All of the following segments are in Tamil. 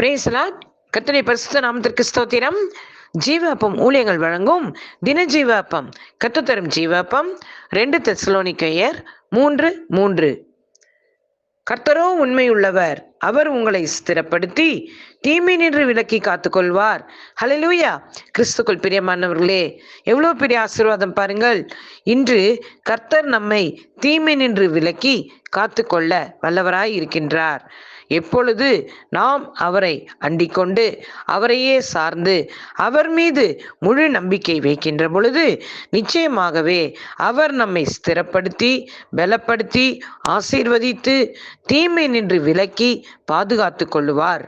பிரேசலா கத்தனை பரிசுத்த நாமத்திற்கு ஸ்தோத்திரம். ஜீவாப்பம் ஊழியங்கள் வழங்கும் தின ஜீவாப்பம் கத்துத்தரும் ஜீவாப்பம் ரெண்டு தெசலோனிக்கையர் மூன்று மூன்று. கர்த்தரோ உண்மையுள்ளவர். அவர் உங்களை ஸ்திரப்படுத்தி தீமை நின்று விலக்கி காத்துக்கொள்வார். ஹலலூயா கிறிஸ்துக்குள் பிரியமானவர்களே எவ்வளோ பெரிய ஆசீர்வாதம் பாருங்கள். இன்று கர்த்தர் நம்மை தீமை நின்று விலக்கி காத்துக்கொள்ள வல்லவராய் இருக்கின்றார். எப்பொழுது நாம் அவரை அண்டிக்கொண்டு அவரையே சார்ந்து அவர் மீது முழு நம்பிக்கை வைக்கின்ற பொழுது நிச்சயமாகவே அவர் நம்மை ஸ்திரப்படுத்தி பலப்படுத்தி ஆசீர்வதித்து தீமை நின்று விலக்கி பாதுகாத்து கொள்ளுவார்.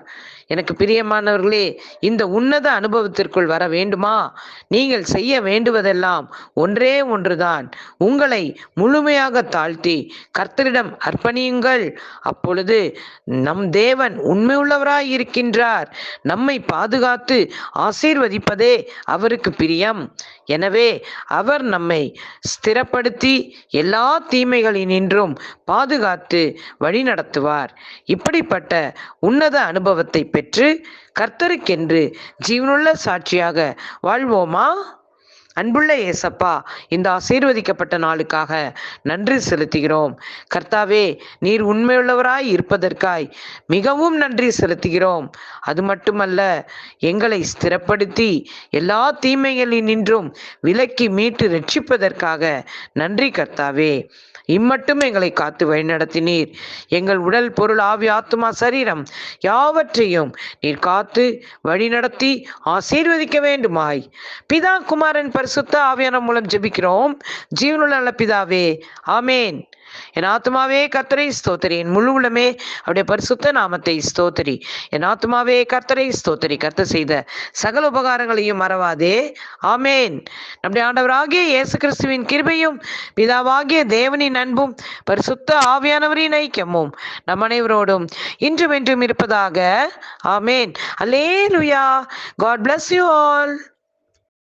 எனக்கு பிரியமானவர்களே இந்த உன்னத அனுபவத்திற்குள் வர வேண்டுமா? நீங்கள் செய்ய வேண்டுவதெல்லாம் ஒன்றே ஒன்றுதான். உங்களை முழுமையாக தாழ்த்தி கர்த்தரிடம் அர்ப்பணியுங்கள். அப்பொழுது நம் தேவன் உண்மையுள்ளவராய் இருக்கின்றார் நம்மை பாதுகாத்து ஆசீர்வதிப்பதே அவருக்கு பிரியம். எனவே அவர் நம்மை ஸ்திரப்படுத்தி எல்லா தீமைகளினின்றும் பாதுகாத்து வழிநடத்துவார். இப்படிப்பட்ட உன்னத அனுபவத்தை பெற்று கர்த்தருக்கென்று ஜீவனுள்ள சாட்சியாக வாழ்வோமா? அன்புள்ள ஏசப்பா இந்த ஆசீர்வதிக்கப்பட்ட நாளுக்காக நன்றி செலுத்துகிறோம். கர்த்தாவே நீர் உண்மையுள்ளவராய் இருப்பதற்காய் மிகவும் நன்றி செலுத்துகிறோம். அது மட்டுமல்ல எங்களை ஸ்திரப்படுத்தி எல்லா தீமைகளினின்றும் விலக்கி மீட்டு ரட்சிப்பதற்காக நன்றி கர்த்தாவே. இம்மட்டும் எங்களை காத்து வழிநடத்தினீர். எங்கள் உடல் பொருள் ஆவி ஆத்துமா சரீரம் யாவற்றையும் நீர் காத்து வழிநடத்தி ஆசீர்வதிக்க வேண்டுமாய். பிதா குமாரன் பரிசுத்த ஆவியான மூலம் ஜெபிக்கிறோம். ஜீவனுள்ள நல்ல பிதாவே ஆமேன். என் ஆத்மாவே கர்த்தரை ஸ்தோத்திரி. என் முழு உளமே அவருடைய பரிசுத்த நாமத்தை ஸ்தோத்திரி. என் ஆத்மாவே கர்த்தரை ஸ்தோத்திரி. கர்த்த செய்த சகல உபகாரங்களையும் மறவாதே. ஆமேன். நம்முடைய ஆண்டவராகிய இயேசு கிறிஸ்துவின் கிருபையும் பிதாவாகிய தேவனின் அன்பும் பரிசுத்த ஆவியானவரின் ஐக்கியமும் நம் அனைவரோடும் இன்றும் என்றும் இருப்பதாக. ஆமேன். அல்லே லுயா காட் பிளஸ் யூ ஆல்